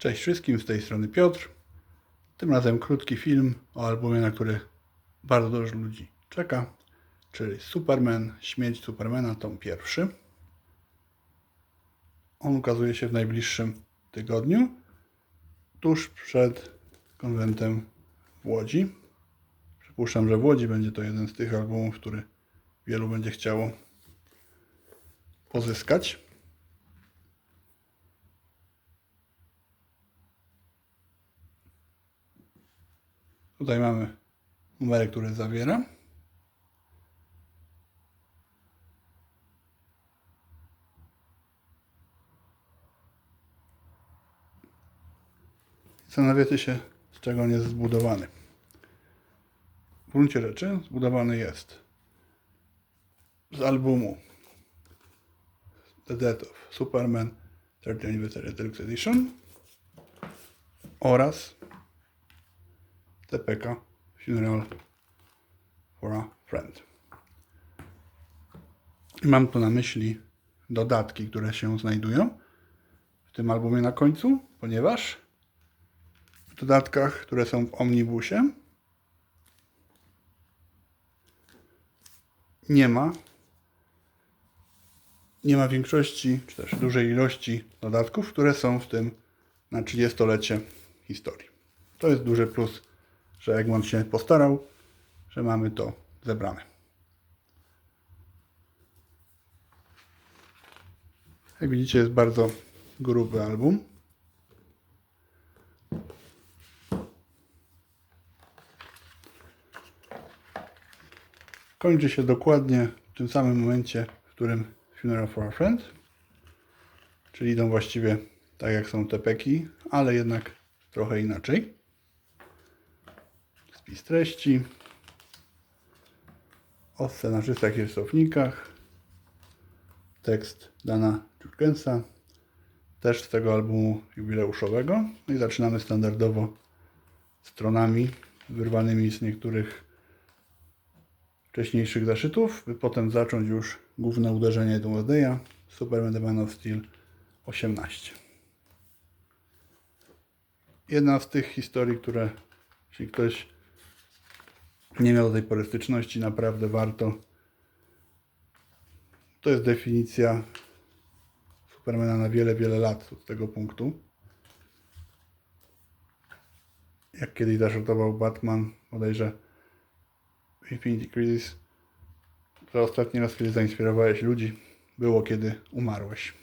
Cześć wszystkim, z tej strony Piotr. Tym razem krótki film o albumie, na który bardzo dużo ludzi czeka, czyli Superman, Śmierć Supermana, tom pierwszy. On ukazuje się w najbliższym tygodniu, tuż przed konwentem w Łodzi. Przypuszczam, że w Łodzi będzie to jeden z tych albumów, który wielu będzie chciało pozyskać. Tutaj mamy numerek, który zawiera. Zastanawiacie się, z czego on jest zbudowany. W gruncie rzeczy zbudowany jest z albumu The Death of Superman 30th Anniversary Deluxe Edition oraz TPK Funeral for a Friend. Mam tu na myśli dodatki, które się znajdują w tym albumie na końcu, ponieważ w dodatkach, które są w omnibusie, nie ma nie ma większości, czy też dużej ilości dodatków, które są w tym na 30-lecie historii. To jest duży plus, że Egmont się postarał, że mamy to zebrane. Jak widzicie, jest bardzo gruby album. Kończy się dokładnie w tym samym momencie, w którym Funeral for a Friend, czyli idą właściwie tak jak są te peki, ale jednak trochę inaczej. Spis treści o scenarzystach i rysownikach, tekst Dana Jurgensa, też z tego albumu jubileuszowego. No i zaczynamy standardowo stronami wyrwanymi z niektórych wcześniejszych zaszytów, by potem zacząć już główne uderzenie Doomsdaya, Superman The Man of Steel 18. Jedna z tych historii, które jeśli ktoś nie miał do tej pory styczności, naprawdę warto. To jest definicja Supermana na wiele, wiele lat od tego punktu. Jak kiedyś zaszytował Batman, bodajże Infinity Crisis, to ostatni raz, kiedy zainspirowałeś ludzi, było kiedy umarłeś.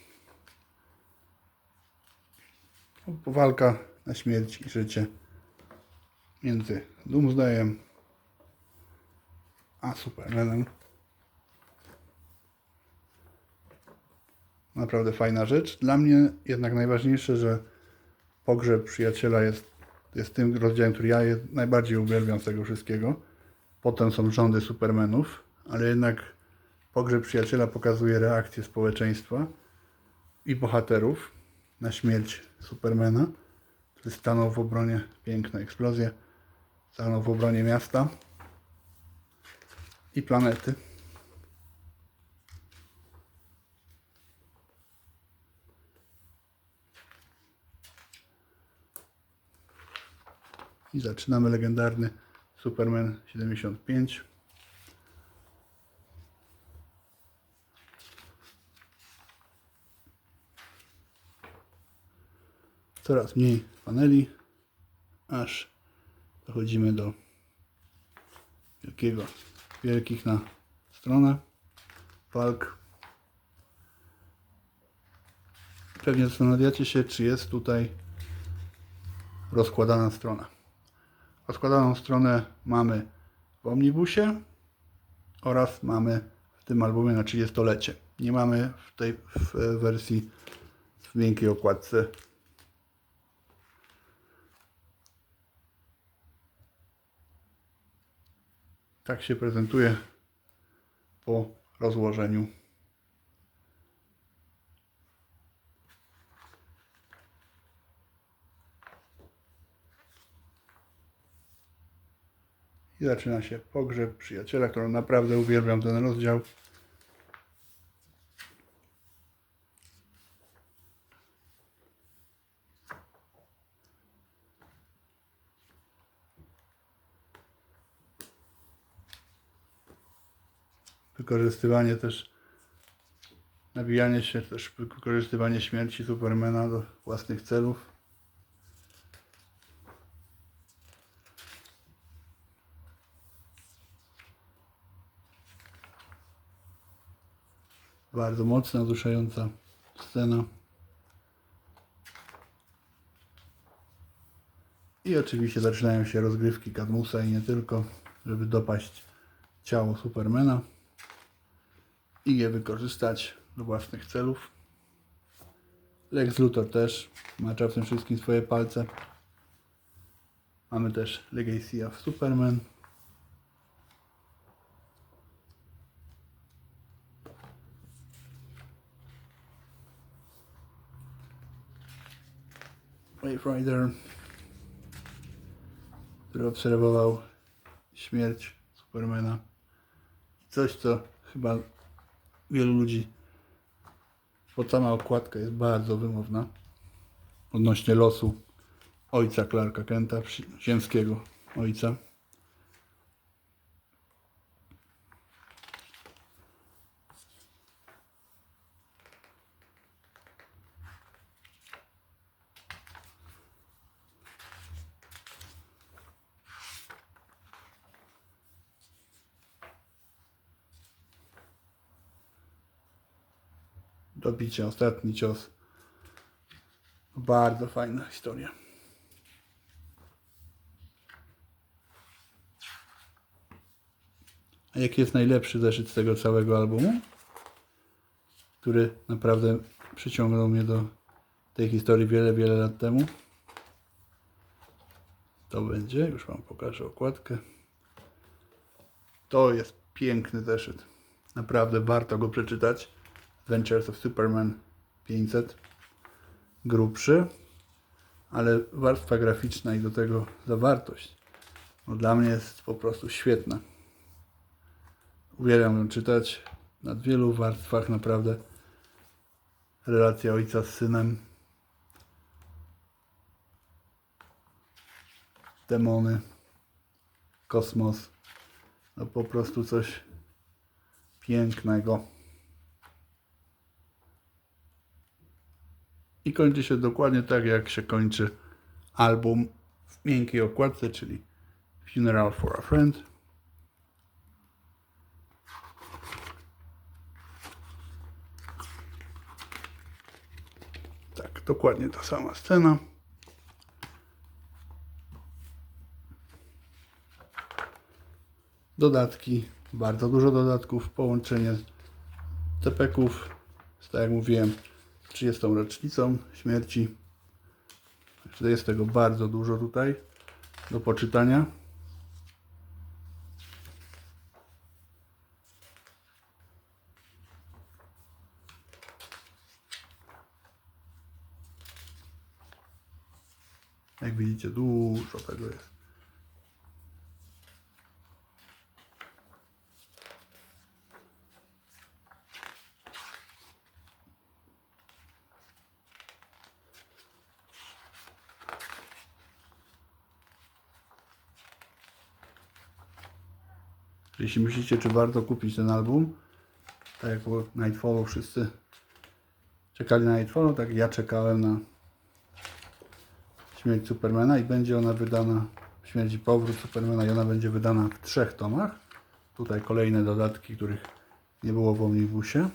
Walka na śmierć i życie między Doomsdayem a Supermanem. Naprawdę fajna rzecz. Dla mnie jednak najważniejsze, że pogrzeb przyjaciela jest, jest tym rozdziałem, który ja najbardziej uwielbiam z tego wszystkiego. Potem są rządy Supermanów, ale jednak pogrzeb przyjaciela pokazuje reakcję społeczeństwa i bohaterów na śmierć Supermana, który stanął w obronie, piękne eksplozje, stanął w obronie miasta i planety. I zaczynamy legendarny Superman 75. Coraz mniej paneli, aż dochodzimy do wielkiego, wielkich na stronę walk. Pewnie zastanawiacie się, czy jest tutaj rozkładana strona. Rozkładaną stronę mamy w Omnibusie oraz mamy w tym albumie na 30-lecie. Nie mamy w tej w wersji w miękkiej okładce. Tak się prezentuje po rozłożeniu. I zaczyna się pogrzeb przyjaciela, którą naprawdę uwielbiam ten rozdział. Wykorzystywanie też nabijanie się, też wykorzystywanie śmierci Supermana do własnych celów. Bardzo mocna, wzruszająca scena. I oczywiście zaczynają się rozgrywki Cadmusa i nie tylko, żeby dopaść ciało Supermana i je wykorzystać do własnych celów. Lex Luthor też macza w tym wszystkim swoje palce. Mamy też Legacy of Superman. Wave Rider, który obserwował śmierć Supermana. Coś, co chyba wielu ludzi, bo sama okładka jest bardzo wymowna odnośnie losu ojca Clarka Kenta, ziemskiego ojca. Do bicia, ostatni cios. Bardzo fajna historia. A jaki jest najlepszy zeszyt z tego całego albumu? Który naprawdę przyciągnął mnie do tej historii wiele, wiele lat temu. To będzie, już Wam pokażę okładkę. To jest piękny zeszyt. Naprawdę warto go przeczytać. Adventures of Superman 500. Grubszy, ale warstwa graficzna i do tego zawartość. No dla mnie jest po prostu świetna. Uwielbiam ją czytać na wielu warstwach, naprawdę. Relacja ojca z synem. Demony. Kosmos. No po prostu coś pięknego. I kończy się dokładnie tak, jak się kończy album w miękkiej okładce, czyli Funeral for a Friend. Tak, dokładnie ta sama scena. Dodatki, bardzo dużo dodatków, połączenie z, tak jak mówiłem, 30. rocznicą śmierci. Także jest tego bardzo dużo tutaj do poczytania. Jak widzicie, dużo tego jest. Jeśli myślicie, czy warto kupić ten album, tak jak po Nightfallu wszyscy czekali na Nightfallu, tak ja czekałem na Śmierć Supermana i będzie ona wydana, Śmierć i Powrót Supermana i ona będzie wydana w trzech tomach. Tutaj kolejne dodatki, których nie było w Omnibusie.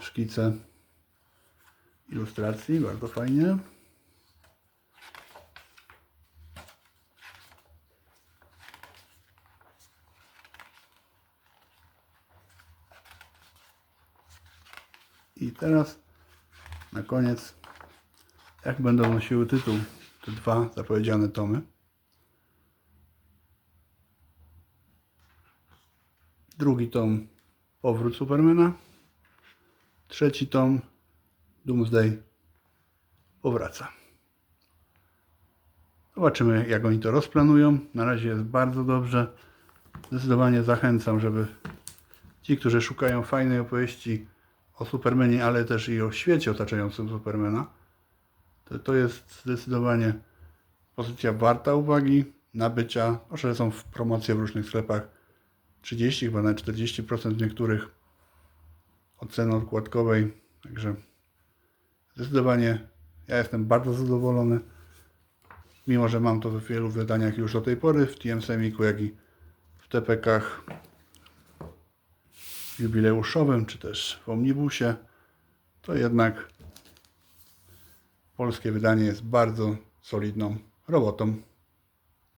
Szkice ilustracji, bardzo fajnie. I teraz na koniec, jak będą nosiły tytuł te dwa zapowiedziane tomy. Drugi tom Powrót Supermana. Trzeci tom Doomsday powraca. Zobaczymy, jak oni to rozplanują. Na razie jest bardzo dobrze. Zdecydowanie zachęcam, żeby ci, którzy szukają fajnej opowieści o Supermanie, ale też i o świecie otaczającym Supermana, to, to jest zdecydowanie pozycja warta uwagi. nabycia. Proszę, że są w promocji w różnych sklepach 30, chyba nawet 40% w niektórych ceny odkładkowej. Także zdecydowanie ja jestem bardzo zadowolony. Mimo, że mam to w wielu wydaniach już do tej pory, w TM Semiku, jak i w TPK-ach jubileuszowym, czy też w Omnibusie, to jednak polskie wydanie jest bardzo solidną robotą.